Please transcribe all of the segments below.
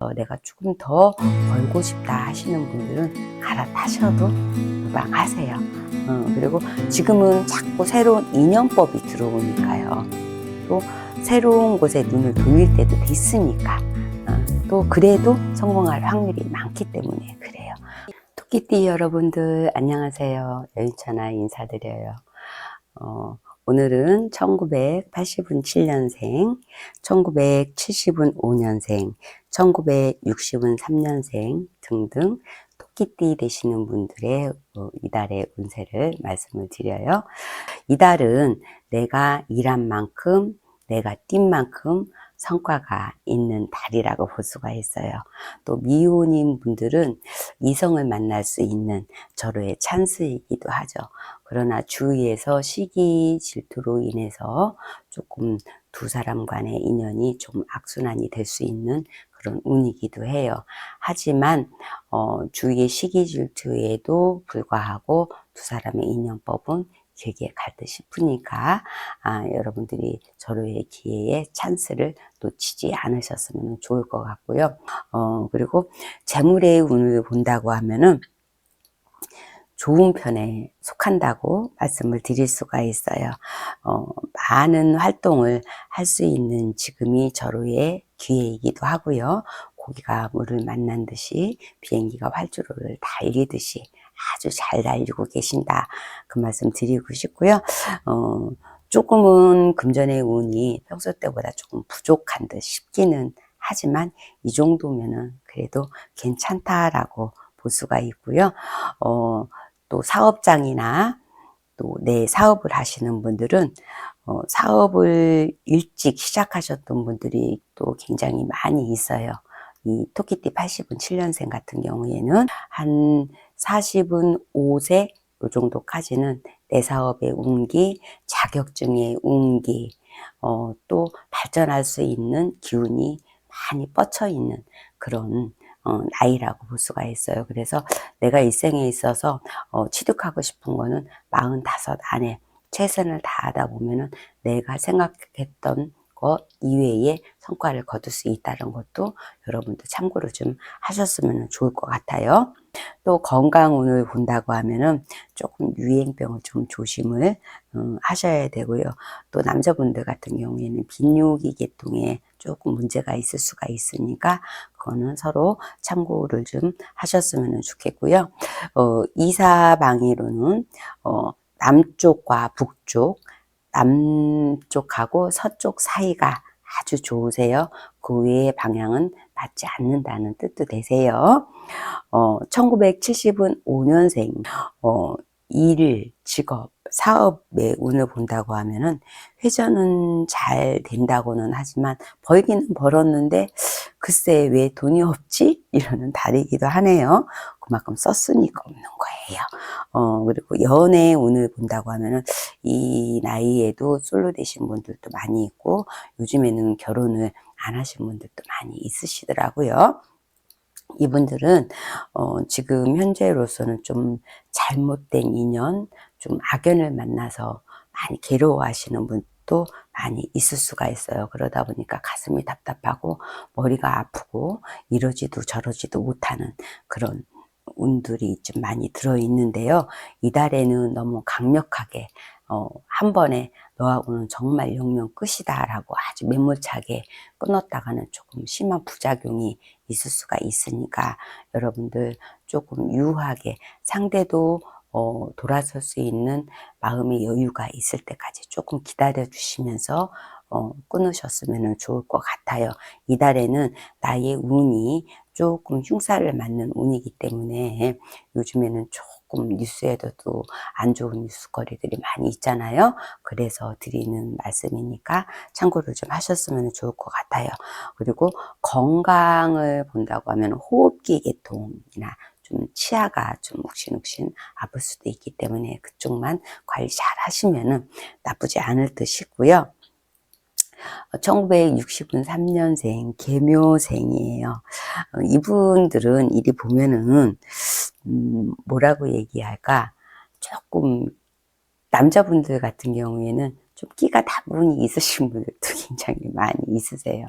어, 내가 조금 더 벌고 싶다 하시는 분들은 갈아타셔도 무방하세요. 어, 그리고 지금은 자꾸 새로운 인연법이 들어오니까요. 또 새로운 곳에 눈을 돌릴 때도 됐으니까. 어, 또 그래도 성공할 확률이 많기 때문에 그래요. 토끼띠 여러분들 안녕하세요. 여인천아 인사드려요. 어, 오늘은 1980은 7년생, 1970은 5년생, 1960은 3년생 등등 토끼띠 되시는 분들의 어, 이달의 운세를 말씀을 드려요. 이달은 내가 일한 만큼, 내가 뛴 만큼 성과가 있는 달이라고 볼 수가 있어요. 또 미혼인 분들은 이성을 만날 수 있는 절호의 찬스이기도 하죠. 그러나 주위에서 시기 질투로 인해서 조금 두 사람 간의 인연이 좀 악순환이 될 수 있는 그런 운이기도 해요. 하지만 어, 주위의 시기 질투에도 불구하고 두 사람의 인연법은 되게 갈듯 싶으니까 아, 여러분들이 절호의 기회에 찬스를 놓치지 않으셨으면 좋을 것 같고요. 어, 그리고 재물의 운을 본다고 하면은 좋은 편에 속한다고 말씀을 드릴 수가 있어요. 어, 많은 활동을 할 수 있는 지금이 절호의 기회이기도 하고요. 고기가 물을 만난 듯이 비행기가 활주로를 달리듯이 아주 잘 달리고 계신다. 그 말씀 드리고 싶고요. 어, 조금은 금전의 운이 평소 때보다 조금 부족한 듯 싶기는 하지만 이 정도면은 그래도 괜찮다라고 볼 수가 있고요. 어, 또 사업장이나 또 내 사업을 하시는 분들은 어, 사업을 일찍 시작하셨던 분들이 또 굉장히 많이 있어요. 이 토끼띠 80은 7년생 같은 경우에는 한 40은 5세 요 정도까지는 내 사업의 운기, 자격증의 운기, 어, 또 발전할 수 있는 기운이 많이 뻗쳐 있는 그런 어, 나이라고 볼 수가 있어요. 그래서 내가 일생에 있어서 어, 취득하고 싶은 거는 45 안에 최선을 다하다 보면은 내가 생각했던 것 이외에 성과를 거둘 수 있다는 것도 여러분도 참고로 좀 하셨으면 좋을 것 같아요. 또 건강운을 본다고 하면은 조금 유행병을 좀 조심을 음, 하셔야 되고요. 또 남자분들 같은 경우에는 빈뇨기 계통에 조금 문제가 있을 수가 있으니까 그거는 서로 참고를 좀 하셨으면 좋겠고요. 어, 이사방위로는 어, 남쪽과 북쪽, 남쪽하고 서쪽 사이가 아주 좋으세요. 그 외의 방향은 맞지 않는다는 뜻도 되세요. 어, 1970은 5년생, 어, 일, 직업, 사업의 운을 본다고 하면은 회전은 잘 된다고는 하지만 벌기는 벌었는데 글쎄 왜 돈이 없지? 이러는 달이기도 하네요. 그만큼 썼으니까 없는 거예요. 어, 그리고 연애 운을 본다고 하면은 이 나이에도 솔로 되신 분들도 많이 있고 요즘에는 결혼을 안 하신 분들도 많이 있으시더라고요. 이분들은 어, 지금 현재로서는 좀 잘못된 인연, 좀 악연을 만나서 많이 괴로워하시는 분도 많이 있을 수가 있어요. 그러다 보니까 가슴이 답답하고 머리가 아프고 이러지도 저러지도 못하는 그런 운들이 좀 많이 들어 있는데요. 이달에는 너무 강력하게 어, 한 번에 너하고는 정말 영영 끝이다 라고 아주 매몰차게 끊었다가는 조금 심한 부작용이 있을 수가 있으니까 여러분들 조금 유하게 상대도 어, 돌아설 수 있는 마음의 여유가 있을 때까지 조금 기다려 주시면서 어, 끊으셨으면 좋을 것 같아요. 이달에는 나의 운이 조금 흉사를 맞는 운이기 때문에 요즘에는 조금 뉴스에도 또안 좋은 뉴스거리들이 많이 있잖아요. 그래서 드리는 말씀이니까 참고를 좀 하셨으면 좋을 것 같아요. 그리고 건강을 본다고 하면 호흡기 계통이나 좀 치아가 좀 욱신욱신 아플 수도 있기 때문에 그쪽만 관리 잘 하시면은 나쁘지 않을 듯 싶고요. 1960은 3년생 개묘생이에요. 어, 이분들은 이리 보면은 음, 뭐라고 얘기할까 조금 남자분들 같은 경우에는 좀 끼가 다분히 있으신 분들도 굉장히 많이 있으세요.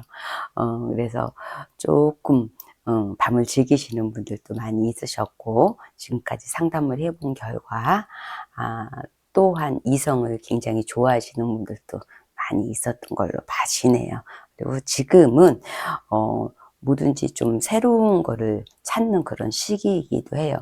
어, 그래서 조금 음, 밤을 즐기시는 분들도 많이 있으셨고, 지금까지 상담을 해본 결과, 아, 또한 이성을 굉장히 좋아하시는 분들도 많이 있었던 걸로 봐지네요. 그리고 지금은, 어, 뭐든지 좀 새로운 거를 찾는 그런 시기이기도 해요.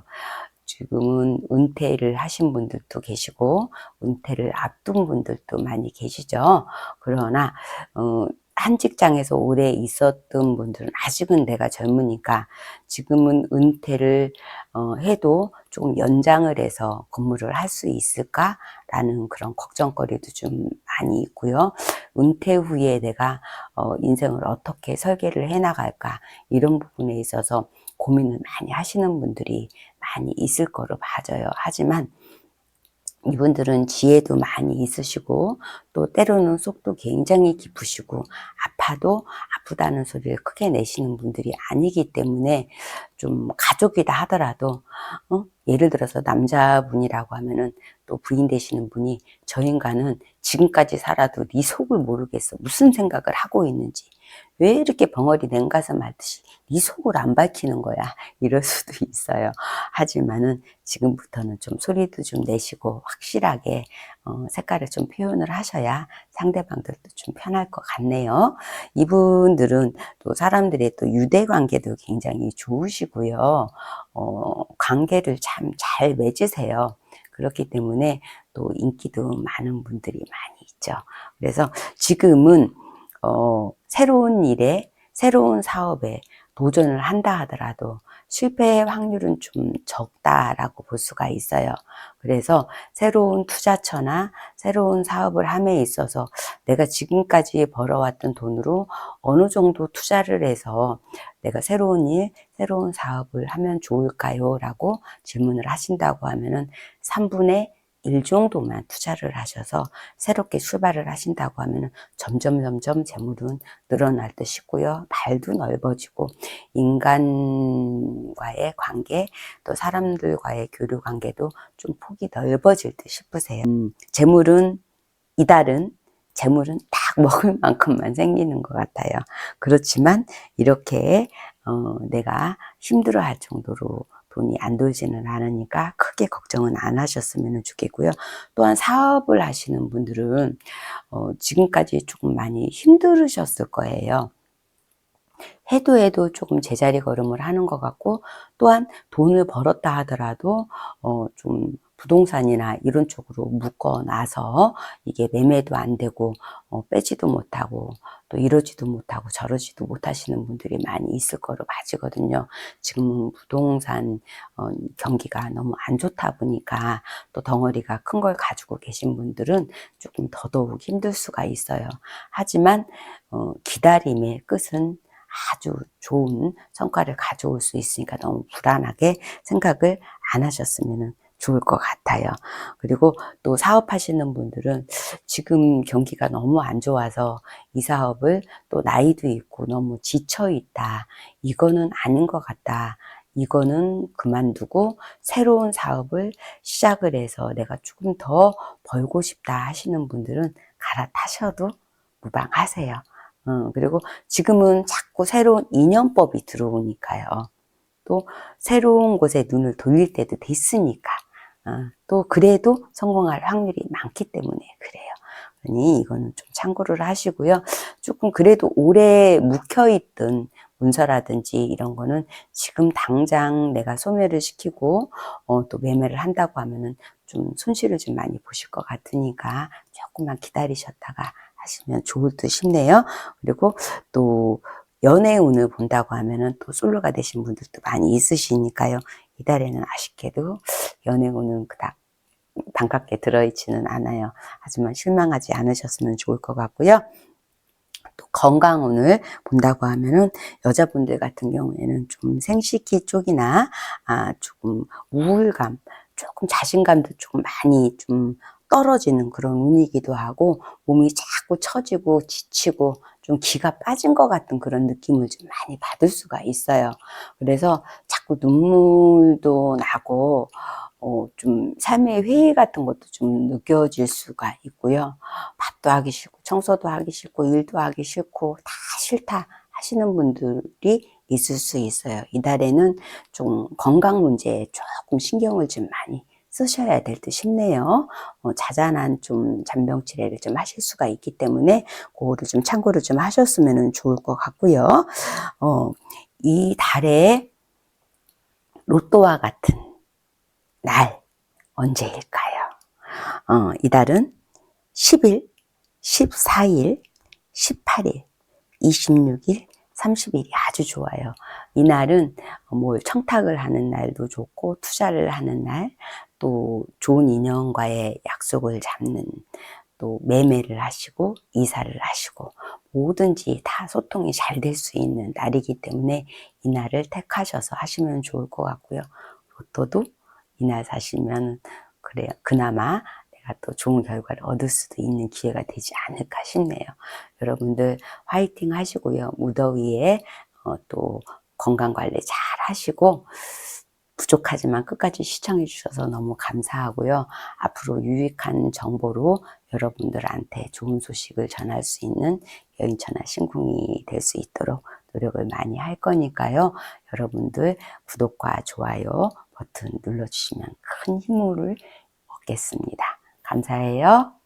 지금은 은퇴를 하신 분들도 계시고, 은퇴를 앞둔 분들도 많이 계시죠. 그러나, 어, 한 직장에서 오래 있었던 분들은 아직은 내가 젊으니까 지금은 은퇴를 어, 해도 조금 연장을 해서 근무를 할 수 있을까라는 그런 걱정거리도 좀 많이 있고요. 은퇴 후에 내가 어, 인생을 어떻게 설계를 해 나갈까 이런 부분에 있어서 고민을 많이 하시는 분들이 많이 있을 거로 봐져요. 하지만 이분들은 지혜도 많이 있으시고 또 때로는 속도 굉장히 깊으시고 아파도 아프다는 소리를 크게 내시는 분들이 아니기 때문에 좀 가족이다 하더라도 어? 예를 들어서 남자분이라고 하면은 또 부인 되시는 분이 저 인간은 지금까지 살아도 네 속을 모르겠어 무슨 생각을 하고 있는지 왜 이렇게 벙어리 냉가서 말듯이 네 속을 안 밝히는 거야? 이럴 수도 있어요. 하지만은 지금부터는 좀 소리도 좀 내시고 확실하게 어, 색깔을 좀 표현을 하셔야 상대방들도 좀 편할 것 같네요. 이분들은 또 사람들의 또 유대 관계도 굉장히 좋으시고요. 어, 관계를 참 잘 맺으세요. 그렇기 때문에 또 인기도 많은 분들이 많이 있죠. 그래서 지금은 어, 새로운 일에, 새로운 사업에 도전을 한다 하더라도 실패의 확률은 좀 적다라고 볼 수가 있어요. 그래서 새로운 투자처나 새로운 사업을 함에 있어서 내가 지금까지 벌어왔던 돈으로 어느 정도 투자를 해서 내가 새로운 일, 새로운 사업을 하면 좋을까요? 라고 질문을 하신다고 하면은 3분의 1 정도만 투자를 하셔서 새롭게 출발을 하신다고 하면 점점 점점 재물은 늘어날 듯 싶고요. 발도 넓어지고 인간과의 관계 또 사람들과의 교류 관계도 좀 폭이 넓어질 듯 싶으세요. 음, 재물은 이달은 재물은 딱 먹을 만큼만 생기는 것 같아요. 그렇지만 이렇게 어, 내가 힘들어 할 정도로 돈이 안 돌지는 않으니까 크게 걱정은 안 하셨으면 좋겠고요. 또한 사업을 하시는 분들은 어, 지금까지 조금 많이 힘들으셨을 거예요. 해도 해도 조금 제자리 걸음을 하는 것 같고 또한 돈을 벌었다 하더라도 어, 좀 부동산이나 이런 쪽으로 묶어놔서 이게 매매도 안 되고 어, 빼지도 못하고 또 이러지도 못하고 저러지도 못하시는 분들이 많이 있을 거로 봐지거든요. 지금은 부동산 어, 경기가 너무 안 좋다 보니까 또 덩어리가 큰 걸 가지고 계신 분들은 조금 더더욱 힘들 수가 있어요. 하지만 어, 기다림의 끝은 아주 좋은 성과를 가져올 수 있으니까 너무 불안하게 생각을 안 하셨으면 좋을 것 같아요. 그리고 또 사업하시는 분들은 지금 경기가 너무 안 좋아서 이 사업을 또 나이도 있고 너무 지쳐 있다. 이거는 아닌 것 같다. 이거는 그만두고 새로운 사업을 시작을 해서 내가 조금 더 벌고 싶다 하시는 분들은 갈아타셔도 무방하세요. 어, 그리고 지금은 자꾸 새로운 인연법이 들어오니까요. 또 새로운 곳에 눈을 돌릴 때도 됐으니까. 어, 또 그래도 성공할 확률이 많기 때문에 그래요. 그러니 이거는 좀 참고를 하시고요. 조금 그래도 오래 묵혀있던 문서라든지 이런 거는 지금 당장 내가 소멸을 시키고 어, 또 매매를 한다고 하면은 좀 손실을 좀 많이 보실 것 같으니까 조금만 기다리셨다가 하시면 좋을 듯 싶네요. 그리고 또 연애 운을 본다고 하면은 또 솔로가 되신 분들도 많이 있으시니까요. 이달에는 아쉽게도 연애 운은 그닥 반갑게 들어있지는 않아요. 하지만 실망하지 않으셨으면 좋을 것 같고요. 또 건강운을 본다고 하면은 여자분들 같은 경우에는 좀 생식기 쪽이나 아 조금 우울감, 조금 자신감도 조금 많이 좀 떨어지는 그런 운이기도 하고 몸이 자꾸 처지고 지치고 좀 기가 빠진 것 같은 그런 느낌을 좀 많이 받을 수가 있어요. 그래서 자꾸 눈물도 나고 어, 좀 삶의 회의 같은 것도 좀 느껴질 수가 있고요. 밥도 하기 싫고 청소도 하기 싫고 일도 하기 싫고 다 싫다 하시는 분들이 있을 수 있어요. 이달에는 좀 건강 문제에 조금 신경을 좀 많이 쓰셔야 될 듯 싶네요. 어, 자잘한 좀 잔병 치레를 좀 하실 수가 있기 때문에 그거를 좀 참고를 좀 하셨으면 좋을 것 같고요. 어, 이 달에 로또와 같은 날 언제일까요? 어, 이 달은 10일, 14일, 18일, 26일, 30일이 아주 좋아요. 이날은 뭐 청탁을 하는 날도 좋고 투자를 하는 날, 또 좋은 인연과의 약속을 잡는 또 매매를 하시고 이사를 하시고 뭐든지 다 소통이 잘 될 수 있는 날이기 때문에 이 날을 택하셔서 하시면 좋을 것 같고요. 로또도 이날 사시면 그래요. 그나마 내가 또 좋은 결과를 얻을 수도 있는 기회가 되지 않을까 싶네요. 여러분들 화이팅 하시고요. 무더위에 어, 또 건강 관리 잘 하시고 부족하지만 끝까지 시청해 주셔서 너무 감사하고요. 앞으로 유익한 정보로 여러분들한테 좋은 소식을 전할 수 있는 여인천하 신궁이 될 수 있도록 노력을 많이 할 거니까요. 여러분들 구독과 좋아요 버튼 눌러주시면 큰 힘을 얻겠습니다. 감사해요.